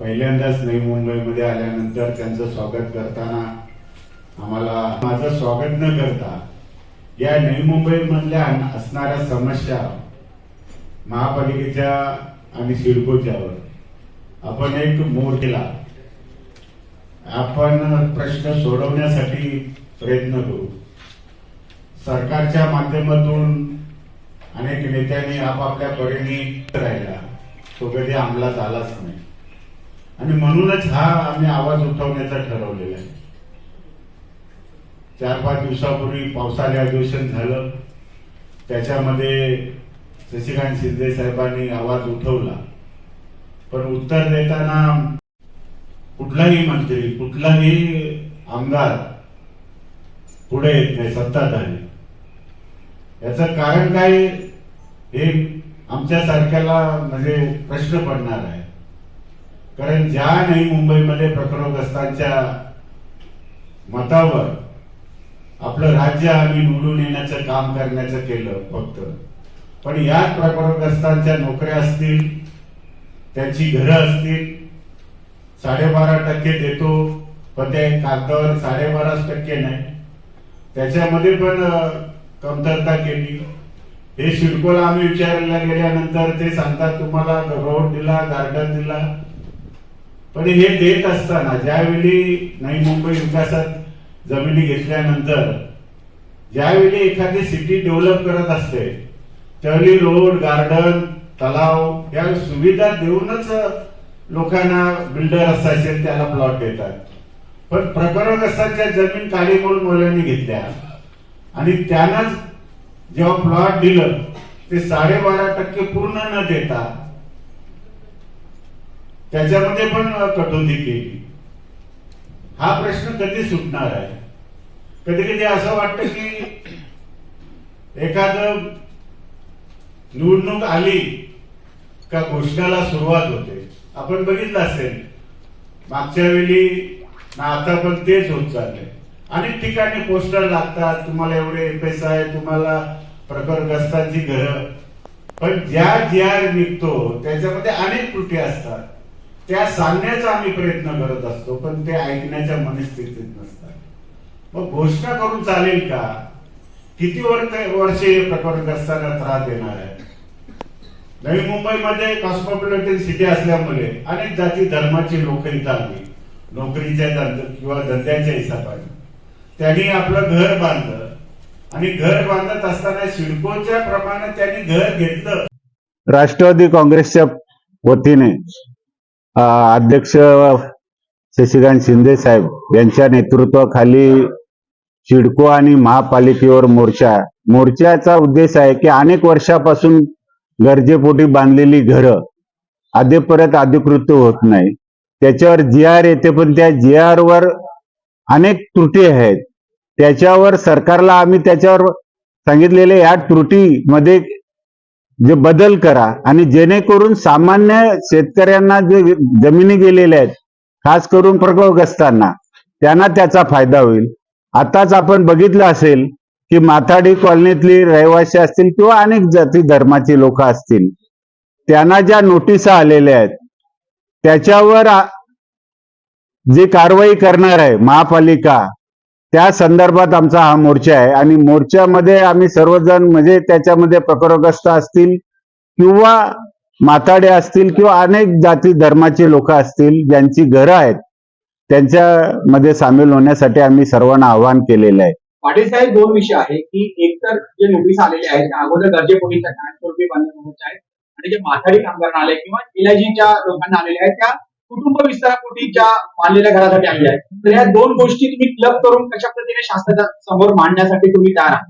पहिल्यांदाच नवी मुंबईमध्ये आल्यानंतर त्यांचं स्वागत करताना आम्हाला माझं स्वागत न करता या नवी मुंबईमधल्या असणाऱ्या समस्या महापालिकेच्या आणि सिडकोच्यावर आपण एक मोर केला. आपण प्रश्न सोडवण्यासाठी प्रयत्न करू. सरकारच्या माध्यमातून अनेक नेत्यांनी आपापल्या परीने राहिला. तो कधी अंमलात आलाच नाही. आणि म्हणूनच हा आम्ही आवाज उठवण्याचा ठरवलेला आहे. चार पाच दिवसापूर्वी पावसाळी अधिवेशन झालं. त्याच्यामध्ये शशिकांत शिंदे साहेबांनी आवाज उठवला. पण उत्तर देताना कुठलाही मंत्री कुठलाही आमदार पुढे येत नाही सत्ताधारी. याचं कारण काय? हे आमच्या सारख्याला म्हणजे प्रश्न पडणार आहे. कारण ज्या नाही मुंबईमध्ये प्रकरणग्रस्तांच्या मतावर आपलं राज्य आम्ही निवडून येण्याचं काम करण्याचं केलं फक्त. पण याच प्रकरणग्रस्तांच्या नोकऱ्या असतील त्यांची घरं असतील साडेबारा टक्के देतो पण ते कागदावर साडेबाराच टक्के नाही. त्याच्यामध्ये पण कमतरता केली. हे शिडकोला आम्ही विचारायला गेल्यानंतर ते सांगतात तुम्हाला रोड दिला गार्डन दिला पण हे देत असताना ज्यावेळी नाही मुंबई विकासात जमिनी घेतल्यानंतर ज्यावेळी एखादी सिटी डेव्हलप करत असते त्यावेळी रोड गार्डन तलाव या सुविधा देऊनच लोकांना बिल्डर असायचे त्याला प्लॉट देतात. पण प्रकरणग्रस्तांच्या जमीन काळीमोल मोलाने घेतल्या. आणि त्यांनाच जेव्हा प्लॉट दिलं ते साडेबारा टक्के पूर्ण न देता त्याच्यामध्ये पण कटोती केली. हा प्रश्न कधी सुटणार आहे? कधी कधी असं वाटतं की एखाद निवडणूक आली का घोषणाला सुरुवात होते. आपण बघितलं असेल मागच्या वेळी ना आता पण तेच होत चाललंय. अनेक ठिकाणी पोस्टर लागतात तुम्हाला एवढे पैसा आहे तुम्हाला प्रकरग्रस्तांची घरं. पण ज्या जी आर निघतो त्याच्यामध्ये अनेक त्रुटी असतात. त्या सांगण्याचा आम्ही प्रयत्न करत असतो पण ते ऐकण्याच्या मनस्थितीत नसतात. मग घोषणा करून चालेल का? किती वर्ष हे प्रकरणग्रस्तांना त्रास देणार आहे नवी मुंबईमध्ये कॉस्मोपॉलिटन सिटी असल्यामुळे अनेक जाती धर्माची लोक इथं आली. नोकरीच्या किंवा धंद्याच्या हिसाबाने त्यांनी आपलं घर बांधलं. आणि घर बांधत असताना सिडकोच्या प्रमाणे त्यांनी घर घेतलं. राष्ट्रवादी काँग्रेसच्या वतीने अध्यक्ष शशिकांत शिंदे साहेब यांच्या नेतृत्वाखाली चिडको आणि महापालिकेवर मोर्चा. मोर्चाचा उद्देश आहे की अनेक वर्षापासून गरजेपोटी बांधलेली घरं अद्यापर्यंत अधिकृत होत नाही. त्याच्यावर जी आर येते पण त्या जी आर वर अनेक त्रुटी आहेत. त्याच्यावर सरकारला आम्ही त्याच्यावर सांगितलेले या त्रुटीमध्ये जे बदल करा आणि जेणेकरून सामान्य शेतकऱ्यांना जे जमिनी गेलेल्या आहेत खास करून प्रकल्पग्रस्तांना त्यांना त्याचा फायदा होईल. आताच आपण बघितलं असेल की माथाडी कॉलनीतली रहिवासी असतील किंवा अनेक जाती धर्माची लोक असतील त्यांना ज्या नोटिसा आलेल्या आहेत त्याच्यावर जी कारवाई करणार आहे महापालिका त्या संदर्भात आमचा हा मोर्चा आहे. आणि मोर्चामध्ये आम्ही सर्वजण म्हणजे त्याच्यामध्ये प्रकरग्रस्त असतील किंवा माताडे असतील किंवा अनेक जाती धर्माचे लोक असतील ज्यांची घरं आहेत त्यांच्यामध्ये सामील होण्यासाठी आम्ही सर्वांना आवाहन केलेलं आहे. पाटील साहेब दोन विषय आहे की एकतर जे नोटीस आलेले आहेत अगोदर गरजेपोटीच्या कायमस्वरूपी आहेत आणि जे माथाडी कामगारांना आले किंवा इलाजीच्या लोकांना आलेले आहेत त्या कुटुंब विस्तारापोटीच्या बांधलेल्या घरासाठी आणल्या आहेत तर या दोन गोष्टी तुम्ही क्लब करून कशा पद्धतीने शासनाच्या समोर मांडण्यासाठी तुम्ही तयार आहात?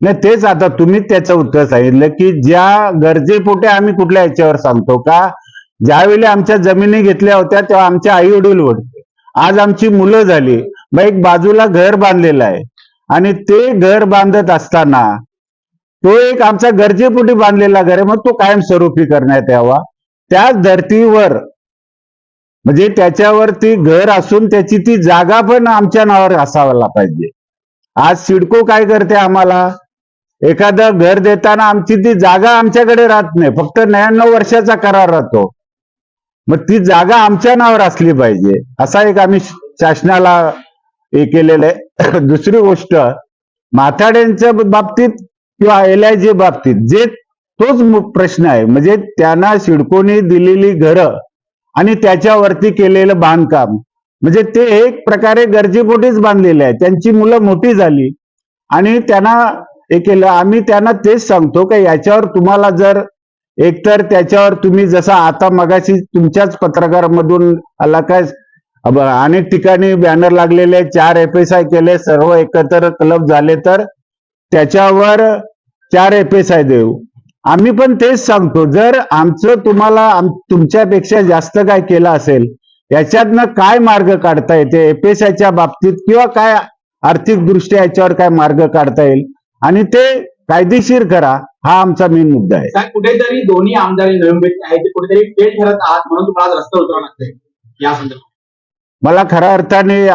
नाही तेच आता तुम्ही त्याचं उत्तर सांगितलं की ज्या गरजेपोटे आम्ही कुठल्या याच्यावर सांगतो का? ज्यावेळी आमच्या जमिनी घेतल्या होत्या तेव्हा आमचे आई वडील होते आज आमची मुलं झाली. मग एक बाजूला घर बांधलेलं आहे. आणि ते घर बांधत असताना तो एक आमचा गरजेपोटी बांधलेला घर आहे. मग तो कायमस्वरूपी करण्यात यावा. त्याच धर्तीवर म्हणजे त्याच्यावरती घर असून त्याची ती जागा पण आमच्या नावावर असावायला पाहिजे. आज सिडको काय करते आम्हाला? एखादं घर देताना आमची ती जागा आमच्याकडे राहत नाही. फक्त न्याण्णव वर्षाचा करार राहतो. मग ती जागा आमच्या नावावर असली पाहिजे. असा एक आम्ही शासनाला हे केलेलं आहे. दुसरी गोष्ट माथाड्यांच्या बाबतीत किंवा एल आय जी बाबतीत जे तोच प्रश्न आहे. म्हणजे त्यांना सिडकोनी दिलेली घरं आणि त्याच्यावरती केलेलं बांधकाम. म्हणजे ते एक प्रकारे गरजेपोटीच बांधलेले आहे. त्यांची मुलं मोठी झाली आणि त्यांना हे केलं. आम्ही त्यांना तेच सांगतो की याच्यावर तुम्हाला जर एकतर त्याच्यावर तुम्ही जसा आता मगाशी तुमच्याच पत्रकारामधून आला काय अनेक ठिकाणी बॅनर लागलेले चार एफ एस आय केले सर्व एकत्र क्लब झाले तर त्याच्यावर चार एफ एस आय देऊ. आम्ही पण तेच सांगतो जर आमचं तुम्हाला आम- तुमच्यापेक्षा जास्त काय केलं असेल याच्यातनं काय मार्ग काढता येते आयच्या बाबतीत किंवा काय आर्थिक दृष्ट्या याच्यावर काय मार्ग काढता येईल आणि ते कायदेशीर करा हा आमचा मेन मुद्दा आहे. कुठेतरी दोन्ही आमदार कुठेतरी फेल ठरत आहात म्हणून तुम्हाला आज रस्ता उतरावं लागतंय या संदर्भात. मला खऱ्या अर्थाने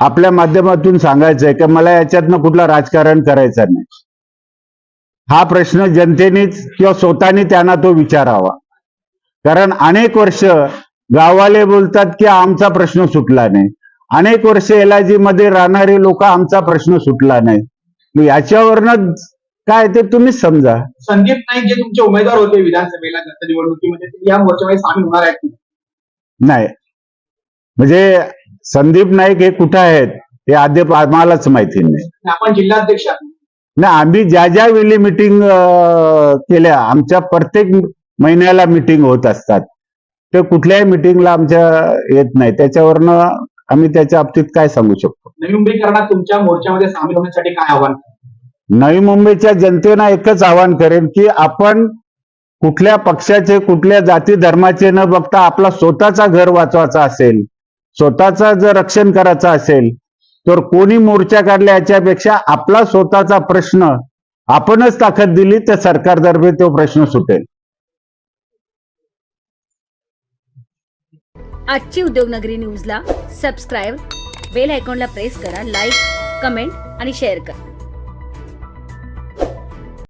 आपल्या माध्यमातून सांगायचं आहे की मला याच्यातनं कुठलं राजकारण करायचं नाही. हा प्रश्न जनतेनेच किंवा स्वतःने त्यांना तो विचारावा. कारण अनेक वर्ष गाववाले बोलतात की आमचा प्रश्न सुटला नाही. अनेक वर्ष एलआयजी मध्ये राहणारे लोक आमचा प्रश्न सुटला नाही. याच्यावरनं काय ते तुम्हीच समजा. संदीप नाईक जे तुमचे उमेदवार होते विधानसभेला निवडणुकीमध्ये या मोर्चामध्ये सामील होणार आहेत नाही. म्हणजे संदीप नाईक हे कुठं आहेत हे अद्याप आम्हालाच माहिती नाही. आपण जिल्हाध्यक्ष नाही आम्ही ज्या ज्या वेळी मिटिंग केल्या आमच्या प्रत्येक महिन्याला मिटिंग होत असतात. ते कुठल्याही मिटिंगला आमच्या येत नाही. त्याच्यावरनं आम्ही त्याच्या बाबतीत काय सांगू शकतो? नवी मुंबईकरांना तुमच्या मोर्चामध्ये सामील होण्यासाठी काय आव्हान? नवी मुंबईच्या जनतेनं एकच आवाहन करेन की आपण कुठल्या पक्षाचे कुठल्या जाती धर्माचे न बघता आपला स्वतःचा घर वाचवायचा असेल स्वतःचा जर रक्षण करायचं असेल तर कोणी मोर्चा काढला याच्यापेक्षा आपला स्वतःचा प्रश्न आपणच ताकद दिली तर सरकारतर्फे तो प्रश्न सुटेल. आजची उद्योगनगरी न्यूजला सबस्क्राईब बेल आयकॉनला प्रेस करा लाईक कमेंट आणि शेअर करा.